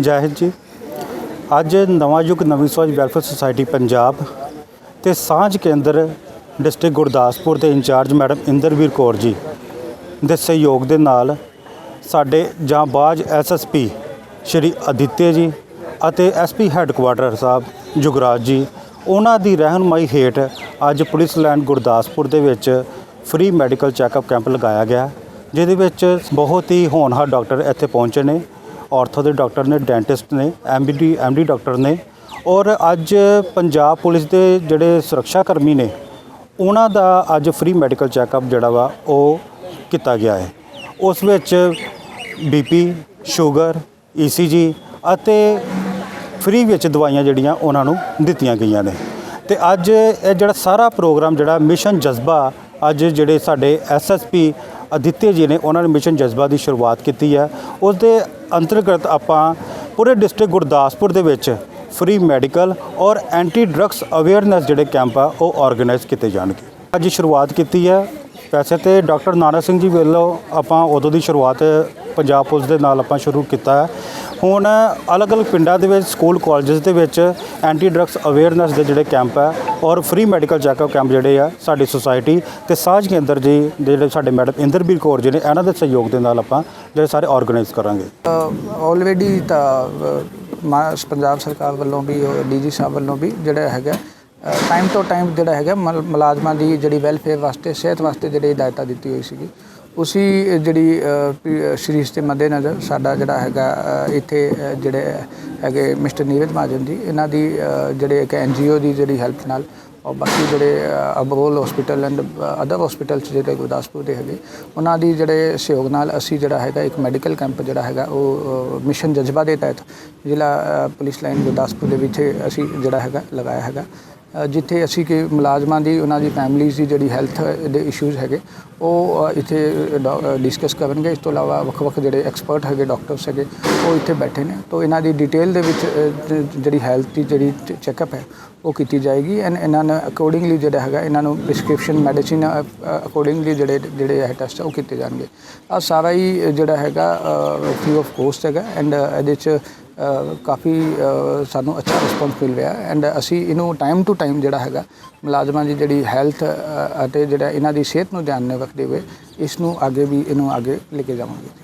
ਜੈ ਜੀ। ਅੱਜ ਨਵਾਂ ਯੁੱਗ, ਨਵੀਂ ਸੋਚ, ਵੈਲਫੇਅਰ ਸੁਸਾਇਟੀ ਪੰਜਾਬ ਤੇ ਸਾਂਝ ਕੇਂਦਰ ਡਿਸਟ੍ਰਿਕਟ ਗੁਰਦਾਸਪੁਰ ਦੇ ਇੰਚਾਰਜ ਮੈਡਮ ਇੰਦਰਵੀਰ ਕੌਰ ਜੀ ਦੇ ਸਹਿਯੋਗ ਦੇ ਨਾਲ ਸਾਡੇ ਜਾਂਬਾਜ਼ ਐਸਐਸਪੀ ਸ਼੍ਰੀ ਅਦਿੱਤੇ ਜੀ ਅਤੇ ਐਸਪੀ ਹੈੱਡਕੁਆਟਰ ਸਾਹਿਬ ਜੁਗਰਾਜ ਜੀ, ਉਹਨਾਂ ਦੀ ਰਹਿਨਮਾਈ ਹੇਠ ਅੱਜ ਪੁਲਿਸ ਲਾਈਨ ਗੁਰਦਾਸਪੁਰ ਦੇ ਵਿੱਚ ਫ੍ਰੀ ਮੈਡੀਕਲ ਚੈੱਕਅਪ ਕੈਂਪ ਲਗਾਇਆ ਗਿਆ, ਜਿਹਦੇ ਵਿੱਚ ਬਹੁਤ ਹੀ ਹੋਣਹਾਰ ਡਾਕਟਰ ਇੱਥੇ ਪਹੁੰਚੇ ਨੇ। ਆਰਥੋ ਦੇ ਡਾਕਟਰ ਨੇ, ਡੈਂਟਿਸਟ ਨੇ ਐਮਬੀਡੀ ਐਮਡੀ ਡਾਕਟਰ ਨੇ ਔਰ ਅੱਜ ਪੰਜਾਬ ਪੁਲਿਸ ਦੇ ਜਿਹੜੇ ਸੁਰੱਖਿਆ ਕਰਮੀ ਨੇ, ਉਹਨਾਂ ਦਾ ਅੱਜ ਫ੍ਰੀ ਮੈਡੀਕਲ ਚੈੱਕਅਪ ਜਿਹੜਾ ਵਾ ਉਹ ਕੀਤਾ ਗਿਆ ਹੈ। ਉਸ ਵਿੱਚ ਬੀਪੀ ਸ਼ੂਗਰ ਈਸੀਜੀ ਅਤੇ ਫ੍ਰੀ ਵਿੱਚ ਦਵਾਈਆਂ ਜਿਹੜੀਆਂ ਉਹਨਾਂ ਨੂੰ ਦਿੱਤੀਆਂ ਗਈਆਂ ਨੇ। ਤੇ ਅੱਜ ਇਹ ਜਿਹੜਾ ਸਾਰਾ ਪ੍ਰੋਗਰਾਮ ਜਿਹੜਾ ਮਿਸ਼ਨ ਜਜ਼ਬਾ ਅੱਜ ਜਿਹੜੇ ਸਾਡੇ ਐਸਐਸਪੀ ਅਦਿੱਤੇ ਜੀ ਨੇ ਉਹਨਾਂ ਨੇ ਮਿਸ਼ਨ ਜਜ਼ਬਾ ਦੀ ਸ਼ੁਰੂਆਤ ਕੀਤੀ ਹੈ। ਉਸ ਦੇ ਅੰਤਰਗਤ ਆਪਾਂ ਪੂਰੇ ਡਿਸਟ੍ਰਿਕਟ ਗੁਰਦਾਸਪੁਰ ਦੇ ਵਿੱਚ ਫ੍ਰੀ ਮੈਡੀਕਲ ਔਰ ਐਂਟੀ ਡਰੱਗਸ ਅਵੇਅਰਨੈਸ ਜਿਹੜੇ ਕੈਂਪ ਆ, ਉਹ ਆਰਗੇਨਾਈਜ਼ ਕੀਤੇ ਜਾਣਗੇ। ਅੱਜ ਸ਼ੁਰੂਆਤ ਕੀਤੀ ਹੈ। ਵੈਸੇ ਤੇ ਡਾਕਟਰ ਨਾਨਕ ਸਿੰਘ ਜੀ ਵੱਲੋਂ ਆਪਾਂ ਉਦੋਂ ਦੀ ਸ਼ੁਰੂਆਤ ਪੰਜਾਬ ਪੁਲਿਸ ਦੇ ਨਾਲ ਆਪਾਂ ਸ਼ੁਰੂ ਕੀਤਾ ਹੈ। ਹੁਣ ਅਲੱਗ-ਅਲੱਗ ਪਿੰਡਾਂ ਦੇ ਵਿੱਚ, ਸਕੂਲ, ਕਾਲਜਸ ਦੇ ਵਿੱਚ ਐਂਟੀ ਡਰੱਗਸ ਅਵੇਅਰਨੈਸ ਦੇ ਜਿਹੜੇ ਕੈਂਪ ਹੈ ਔਰ ਫ੍ਰੀ ਮੈਡੀਕਲ ਚੈੱਕਅਪ ਕੈਂਪ ਜਿਹੜੇ ਆ ਸਾਡੀ ਸੁਸਾਇਟੀ ਤੇ ਸਾਂਝ ਕੇਂਦਰ ਜੀ ਦੇ ਜਿਹੜੇ ਸਾਡੇ ਮੈਡਮ ਇੰਦਰਬੀਰ ਕੌਰ ਜੀ ਨੇ, ਇਹਨਾਂ ਦੇ ਸਹਿਯੋਗ ਦੇ ਨਾਲ ਆਪਾਂ ਜਿਹੜੇ ਸਾਰੇ ਆਰਗੇਨਾਈਜ਼ ਕਰਾਂਗੇ। ਆਲਰੇਡੀ ਤਾਂ ਮਾ- ਪੰਜਾਬ ਸਰਕਾਰ ਵੱਲੋਂ ਵੀ ਡੀਜੀ ਸਾਹਿਬ ਵੱਲੋਂ ਵੀ ਜਿਹੜਾ ਹੈਗਾ ਟਾਈਮ ਤੋਂ ਟਾਈਮ ਜਿਹੜਾ ਹੈਗਾ, ਮਲ- ਮੁਲਾਜ਼ਮਾਂ ਦੀ ਜਿਹੜੀ ਵੈਲਫੇਅਰ ਵਾਸਤੇ, ਸਿਹਤ ਵਾਸਤੇ ਜਿਹੜੀ ਹਦਾਇਤਾਂ ਦਿੱਤੀ ਹੋਈ ਸੀਗੀ ਉਸੀ ਜਿਹੜੀ ਅ, ਪੀ- ਸ਼੍ਰੀ ਦੇ ਮੱਦੇਨਜ਼ਰ ਸਾਡਾ ਜਿਹੜਾ ਹੈਗਾ ਇੱਥੇ ਜਿਹੜੇ ਹੈਗੇ ਮਿਸਟਰ ਨੀਰਜ ਮਹਾਜਨ ਜੀ ਇਹਨਾਂ ਦੀ ਜਿਹੜੇ ਇੱਕ ਐਨਜੀਓ ਦੀ ਜਿਹੜੀ ਹੈਲਪ ਨਾਲ ਔਰ ਬਾਕੀ ਜਿਹੜੇ Abrol hospital and other hospitals ਜਿਹੜੇ ਗੁਰਦਾਸਪੁਰ ਦੇ ਹੈਗੇ ਉਹਨਾਂ ਦੀ ਜਿਹੜੇ ਸਹਿਯੋਗ ਨਾਲ ਅਸੀਂ ਜਿਹੜਾ ਹੈਗਾ ਇੱਕ ਮੈਡੀਕਲ ਕੈਂਪ ਜਿਹੜਾ ਹੈਗਾ ਉਹ ਮਿਸ਼ਨ ਜਜ਼ਬਾ ਦੇ ਤਹਿਤ ਜ਼ਿਲ੍ਹਾ ਪੁਲਿਸ ਲਾਈਨ ਗੁਰਦਾਸਪੁਰ ਦੇ ਵਿੱਚ ਅਸੀਂ ਜਿਹੜਾ ਹੈਗਾ ਲਗਾਇਆ ਹੈਗਾ। ਜਿੱਥੇ ਅਸੀਂ ਕਿ ਮੁਲਾਜ਼ਮਾਂ ਦੀ ਉਹਨਾਂ ਦੀ ਫੈਮਿਲੀਜ਼ ਦੀ ਜਿਹੜੀ ਹੈਲਥ ਦੇ ਇਸ਼ੂਜ਼ ਹੈਗੇ ਉਹ ਅ, ਇੱਥੇ ਡਿਸਕਸ ਕਰਨਗੇ। ਇਸ ਤੋਂ ਇਲਾਵਾ ਵੱਖ-ਵੱਖ ਜਿਹੜੇ ਐਕਸਪਰਟ ਹੈਗੇ ਡਾਕਟਰਸ ਹੈਗੇ ਉਹ ਇੱਥੇ ਬੈਠੇ ਨੇ। ਤੋਂ ਇਹਨਾਂ ਦੀ ਡਿਟੇਲ ਦੇ ਵਿੱਚ ਜਿਹੜੀ ਹੈਲਥ ਦੀ ਜਿਹੜੀ ਚੈੱਕਅਪ ਹੈ ਉਹ ਕੀਤੀ ਜਾਏਗੀ। ਐਂਡ ਇਹਨਾਂ ਨੂੰ ਅਕੋਰਡਿੰਗਲੀ ਜਿਹੜਾ ਹੈਗਾ ਇਹਨਾਂ ਨੂੰ ਪ੍ਰਿਸਕ੍ਰਿਪਸ਼ਨ ਮੈਡੀਸਿਨ ਅਕੋਰਡਿੰਗਲੀ ਜਿਹੜੇ ਜਿਹੜੇ ਇਹ ਟੈਸਟ ਉਹ ਕੀਤੇ ਜਾਣਗੇ। ਆ ਸਾਰਾ ਹੀ ਜਿਹੜਾ ਹੈਗਾ ਫ੍ਰੀ ਆਫ ਕੋਸਟ ਹੈਗਾ। ਐਂਡ ਇਹਦੇ ਚ ਕਾਫੀ ਸਾਨੂੰ ਅੱਛਾ ਰਿਸਪੌਂਸ ਮਿਲ ਰਿਹਾ ਐਂਡ ਅਸੀਂ ਇਹਨੂੰ ਟਾਈਮ ਟੂ ਟਾਈਮ ਜਿਹੜਾ ਹੈਗਾ, ਮੁਲਾਜ਼ਮਾਂ ਦੀ ਜਿਹੜੀ ਹੈਲਥ ਅਤੇ ਜਿਹੜਾ ਇਹਨਾਂ ਦੀ ਸਿਹਤ ਨੂੰ ਧਿਆਨ ਰੱਖਦੇ ਹੋਏ ਇਸ ਨੂੰ ਅੱਗੇ ਵੀ ਇਹਨੂੰ ਅੱਗੇ ਲੈ ਕੇ ਜਾਵਾਂਗੇ।